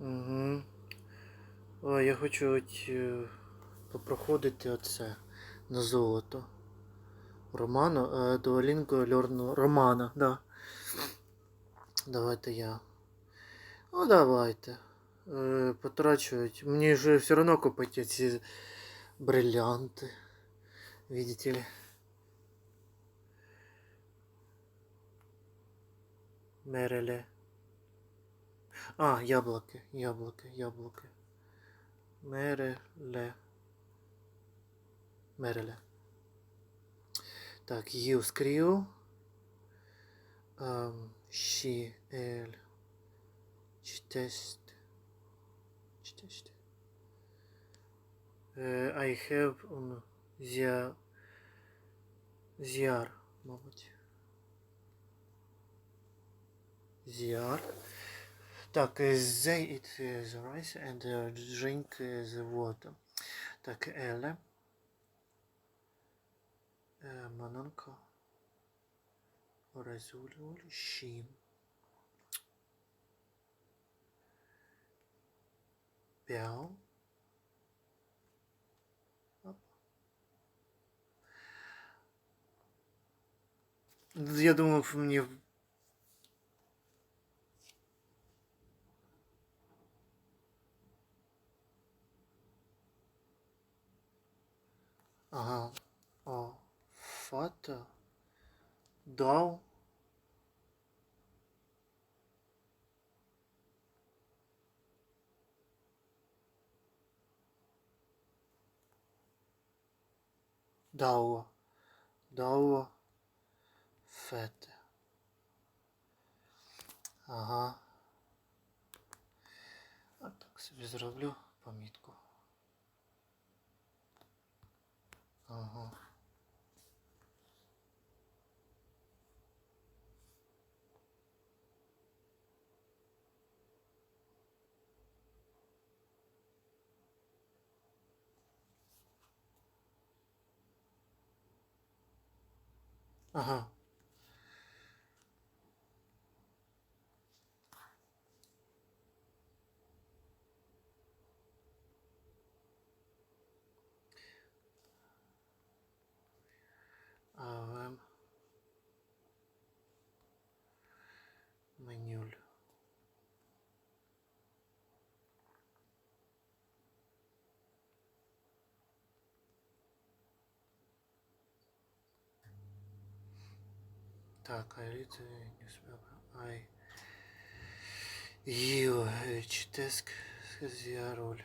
Угу. О, я хочу е, попроходити оце на золото. Романо, е, Дуолінго Льорну Романа, да. Давайте я. Ну давайте. Е, потрачують. Мені вже все одно купити ці бриллианти. Видите ли. Мереле. А, яблоки, яблоки, яблоки. Мереле. Мереле. Так, Ю скрию. Um, she, el, чтест. Чтест. Uh, I have on the зіар, мабуть. Зіар. Так, they eat the rice and drink the water. Так, Еле. Е, Манонко. Резулюль. Шім. Бяо. Я думав, мені в- Ага. О. Фата. Дау. Дауа. Дауа. Фете. Ага. А так собі зроблю помітку. Ага. Ага. Так, I read the newspaper. I you читеск роль.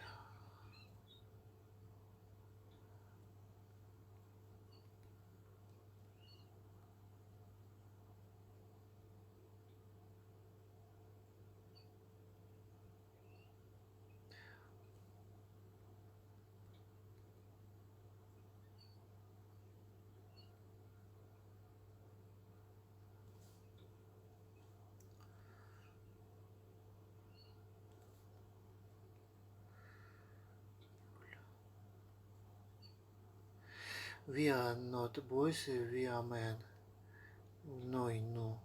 We are not boys, we are men. Ну и ну.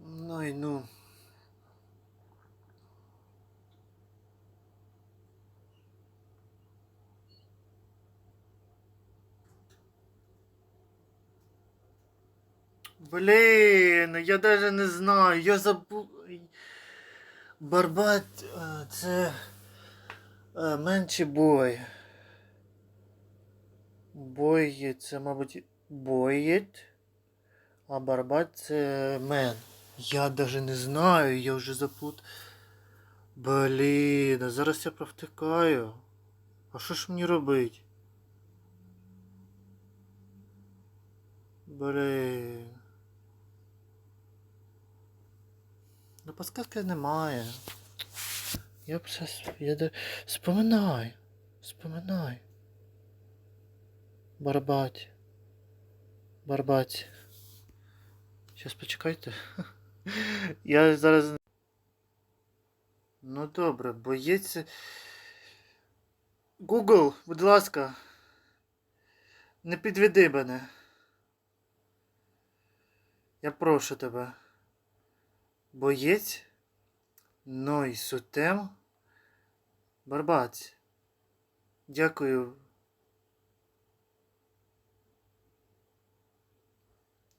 Ну и ну. Блін, я даже не знаю, я забув. Барбат е, це е, менший бой. Бой це, мабуть, боєт, а барбат це мен. Я даже не знаю, я вже заплут. Блін, а зараз я провтикаю. А що ж мені робить? Блін. Ну подсказки немає. Я б все... Я де... Споминай. Барбать. Барбать. Щас почекайте. Я зараз. Ну добре, боєць. Google, будь ласка. Не підведи мене. Я прошу тебе. Боєць Ной сутем. Барбац. Дякую.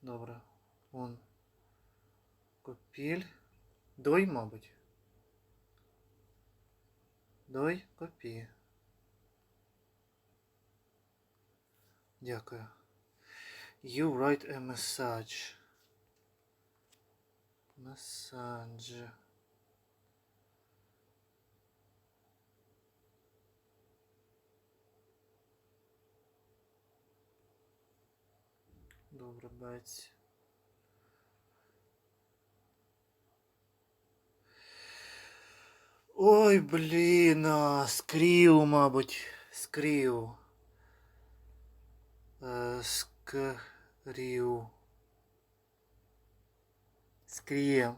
Добре. Вон. Копіль. Дой, мабуть. Дой, копі. Дякую. You write a message. Message. Добре, бать. Ой, блін, а, скрів, мабуть. Скрів. Е, скрів.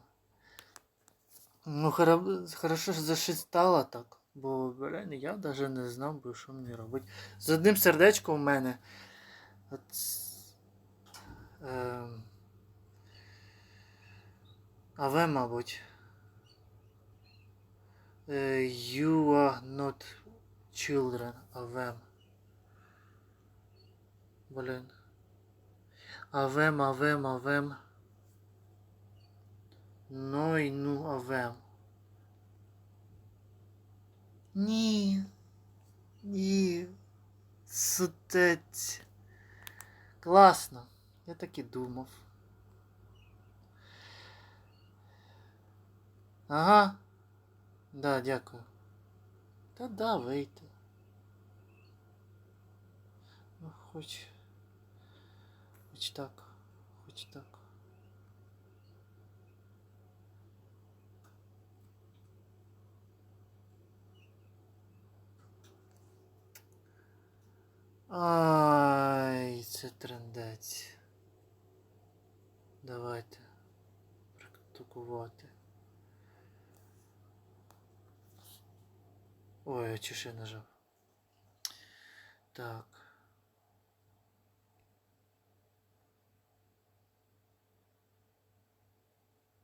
Ну, хоро- хорошо що зашистала так. Бо, блін, я навіть не знав би, що мені робити. З одним сердечком у мене. От, ем, АВ, мабуть. Е, You are not children, АВЕМ. Блін. Авем, авем, авем. Ну і ну авем. Ні. Ні. Сутець. Класно. Я так і думав. Ага. Да, дякую. Та да, вийти. Ну, хоч. Хоч так. Хоч так. Ай, це трендець. Давайте практикувати. Ой, я чеше нажав. Так.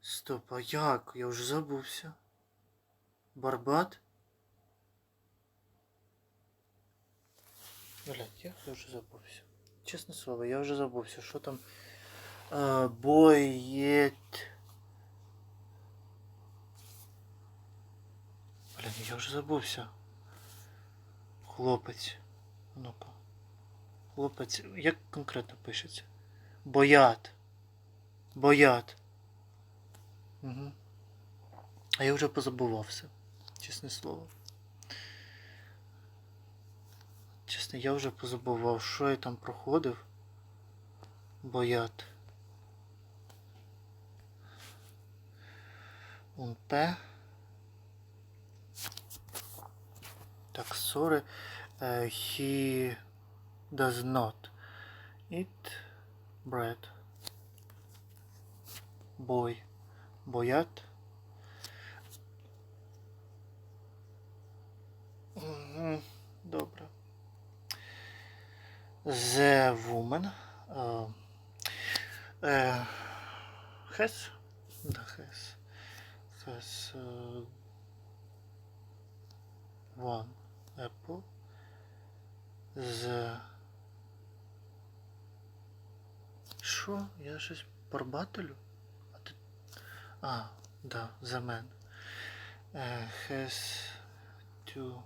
Стоп, а як? Я вже забувся. Барбат? Блять, я вже забувся. Чесне слово, я вже забувся. Що там? Боєт. Блін, я вже забувся. Хлопець. Ну-ка. Хлопець. Як конкретно пишеться? Боят. Боят. Угу. А я вже позабувався. Чесне слово. Чесно, я вже позабував, що я там проходив. Боят. УНП. Так, sorry. Uh, he does not eat bread. Boy. Боят. Мгм, Добре. The woman uh, uh, has да, has has uh, one apple. The Що? Я щось барбателю? А ти... А, да, the man. Uh, has to...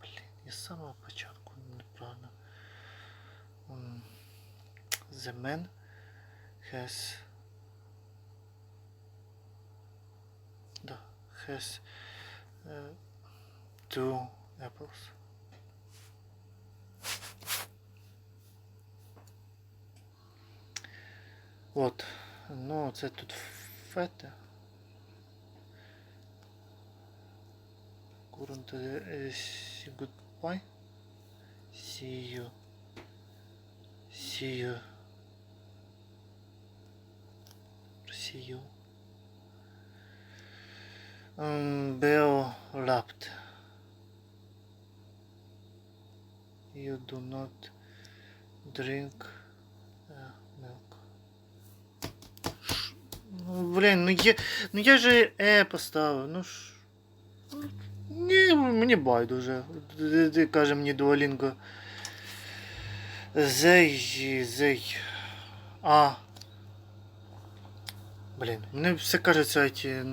Блін, я з самого початку неправильно. М, The man has... has uh, two apples. От, ну це тут фета. Uh. See you. See you. See you. Um, Bell laughed. You do not drink uh, milk. Ну, блін, ну я, ну я же е поставив, ну ж. ну, Ні, мені байдуже. Ти- Ти каже мені Дуолінго. Зей, зей. А. Блін, мені все кажеться, ці.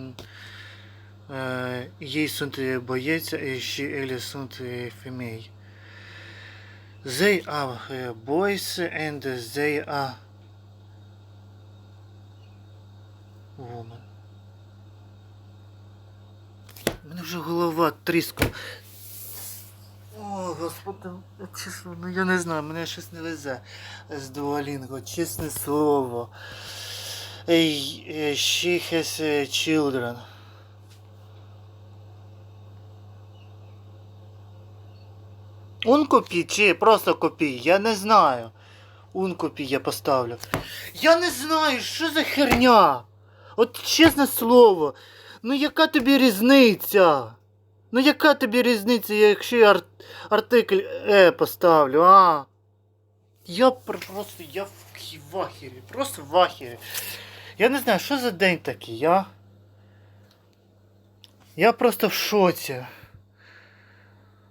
Е, сунти боєць, і ще Елі сунти фемей. They are boys and they are women. У мене вже голова тріском. О, господи, чесно, ну я не знаю, мене щось не везе з Дуолінго, чесне слово. Е, She has uh, children. Un копій чи просто копій, я не знаю. Un копій я поставлю. Я не знаю, що за херня. От чесне слово. Ну яка тобі різниця? Ну яка тобі різниця, якщо я ар- артикль Е поставлю, а? Я просто я в ахері, просто в ахері. Я не знаю, що за день такий, а? Я просто в шоці.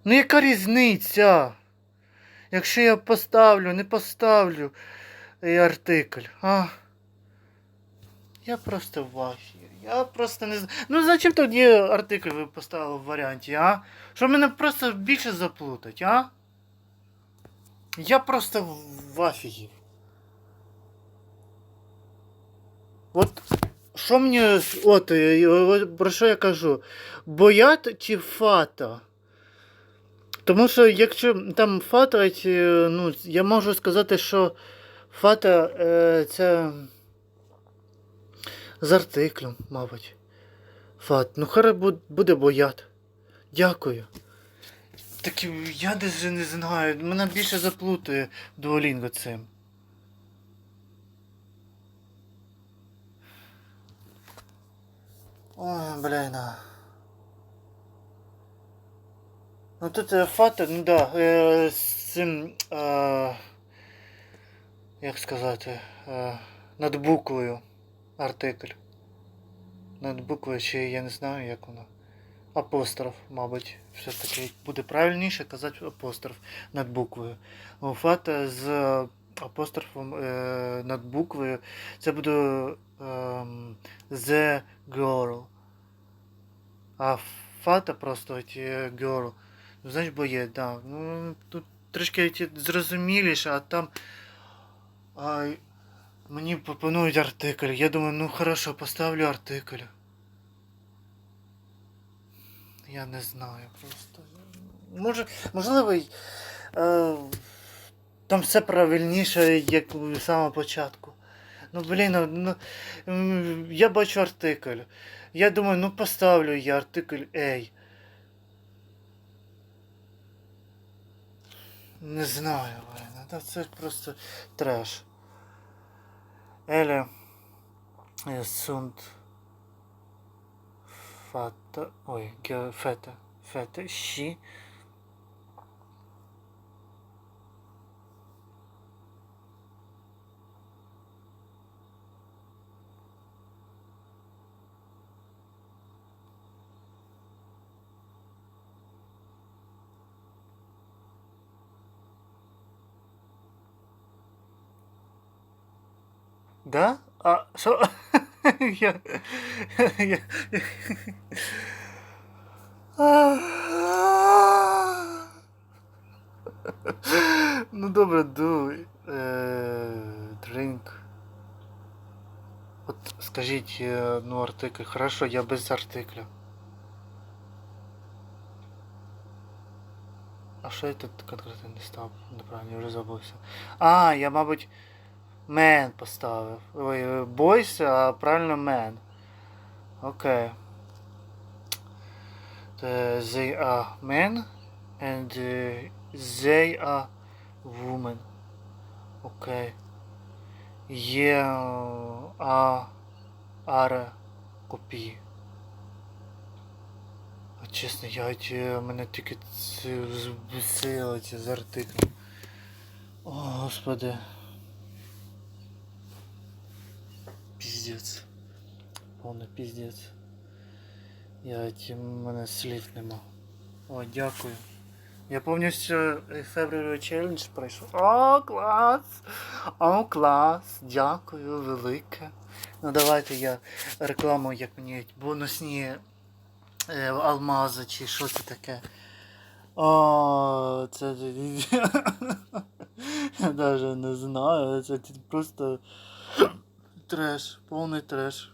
Ну яка різниця? Якщо я поставлю, не поставлю і артикль, а? Я просто в ахері. Я просто не знаю. Ну зачем тоді артикль ви поставили в варіанті, а? Що мене просто більше заплутать, а? Я просто в афігі. От що мені. От, е, от про що я кажу? Боят чи фата? Тому що якщо там фата, ну, я можу сказати, що фата е, це з артиклем, мабуть. Фат. Ну хай буде боят. Дякую. Так я даже не знаю. Мене більше заплутає Дуолінго цим. Ой, блін. а. Ну тут е, фата, ну да, е, з цим. Е, як сказати. Е, над буквою артикль. Над буквою, чи я не знаю, як воно. Апостроф, мабуть, все-таки буде правильніше казати апостроф над буквою. Фата з апострофом е, над буквою це буде ем, the girl. А фата просто girl. Значить, бо є, да. Ну, тут трішки зрозуміліше, а там. А, мені пропонують артикль. Я думаю, ну хорошо, поставлю артикль. Я не знаю просто. Може, можливо, е, там все правильніше, як у самого початку. Ну, блін, ну, ну, я бачу артикль. Я думаю, ну поставлю я артикль Ей. Не знаю, Лена, це просто треш. Еле е, сунд фата. Ой, фета. Фета. Щі. Да? А що? я, я, ну добре, дуй. Drink. От скажіть, е, ну артикль. Хорошо, я без артикля. А що я тут конкретно не став? Неправильно, я вже забувся. А, я, мабуть, мен поставив. Ой, бойся, а правильно мен. Окей. They are men and they are women. Окей. Є е, а аре. А чесно, я мене тільки ці з артиклем. О, господи. Піздець. повний піздець. Я ті, мене слів нема. О, дякую. Я повністю February Challenge пройшов. О, клас! О, клас! Дякую, велике. Ну давайте я рекламу, як мені бонусні е, алмази чи що це таке. О, це я навіть не знаю. Це просто треш, повний треш.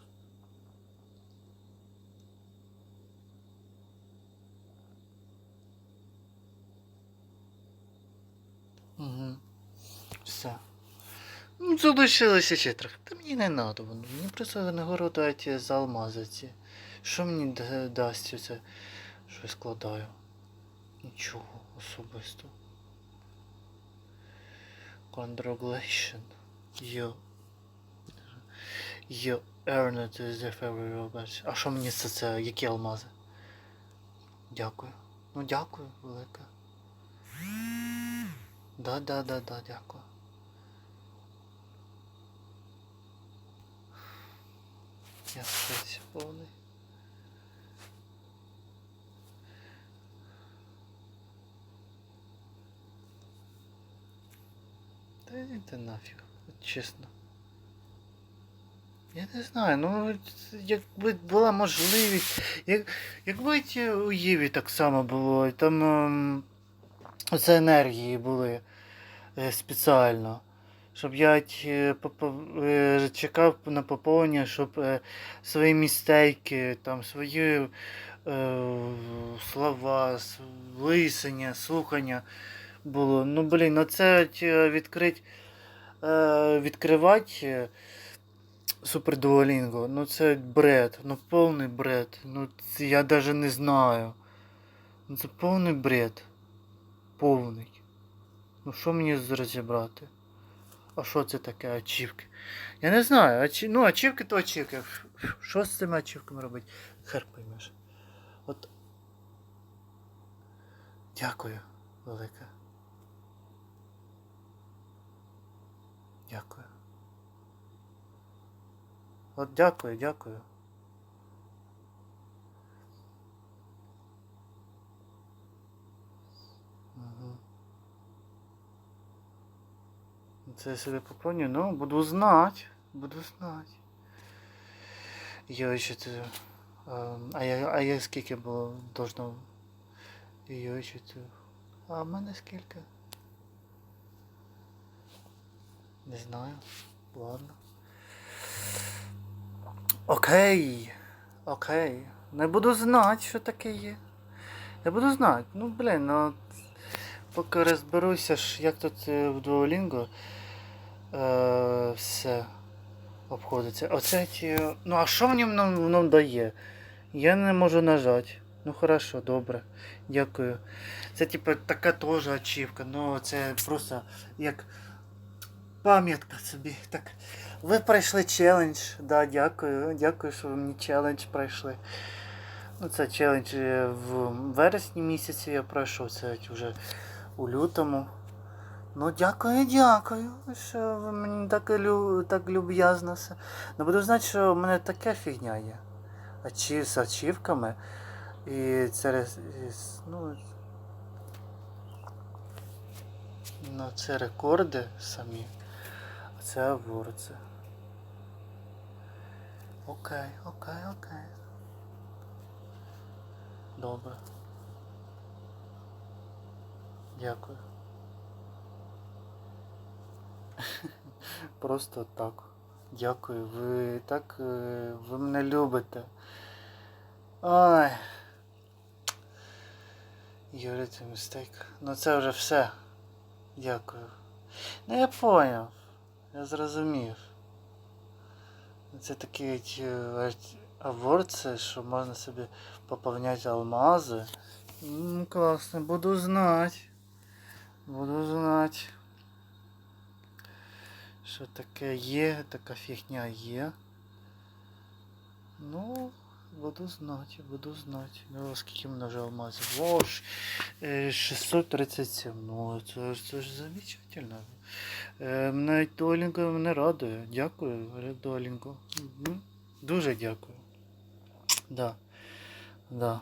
Угу. Все. Ну, залишилося ще трохи. Та мені не треба воно. Мені просто нагороду ті за алмази ці. Що мені да- дасть це, що я складаю? Нічого особисто. Congratulation. You. You earned the favorite badge. А що мені це, це? Які алмази? Дякую. Ну дякую, велике. Да, да, да, да, дякую. Я спець повний. Та йди нафіг, чесно. Я не знаю, ну якби була можливість, як, якби у Єві так само було, там ем, оце енергії були е, спеціально. Щоб я попо- е, чекав на поповнення, щоб е, свої містейки, там свої е, слова, лисення, слухання було. Ну блін, ну це відкрить, е, відкривати е, Супер Дуолінго, ну це бред, ну повний бред. Ну це я навіть не знаю. Ну це повний бред. Повний. Ну що мені розібрати? А що це таке ачівки? Я не знаю, ачі... ну ачівки то ачівки. Що з цими ачівками робити? Хер поймеш. От. Дякую, велике. Дякую. От дякую, дякую. Це я собі поповню, ну, буду знати. Буду знати. Я ще це. А я, а я скільки було должно. Ще це. А в мене скільки? Не знаю. Ладно. Окей. Окей. Не буду знати, що таке є. Я буду знати. Ну, блін, ну. Поки розберуся, ж, як тут е, в Duolingo е, все обходиться. Оце ті. Ну а що мені воно, воно дає? Я не можу нажати. Ну хорошо, добре. Дякую. Це типу така теж ачівка. Ну це просто як пам'ятка собі. Так. Ви пройшли челендж. Да, дякую. Дякую, що ви мені челендж пройшли. Ну, це челендж в вересні місяці я пройшов, це вже у лютому. Ну, дякую, дякую, що ви мені так, лю... так люб'язно все. Ну, буду знати, що в мене така фігня є. Ачів з ачівками. І із- ну, ну, це рекорди самі. Це аворці. Окей, окей, окей. Добре. Дякую. Просто так. Дякую. Ви так. е, Ви мене любите. Ой. Юрій, це містейк. Ну це вже все. Дякую. Ну я поняв. Я зрозумів. Це такі ті, е, аворці, що можна собі поповняти алмази. Ну, класно, буду знати. Буду знати. Що таке є, така фігня є. Ну, буду знати, буду знати. Ну, скільки мене вже алмазів? О, е, 637. Ну, це, це ж замечательно. Е, Мене Дуолінго мене радує. Дякую, Дуолінго. Дуже дякую. Да. Да.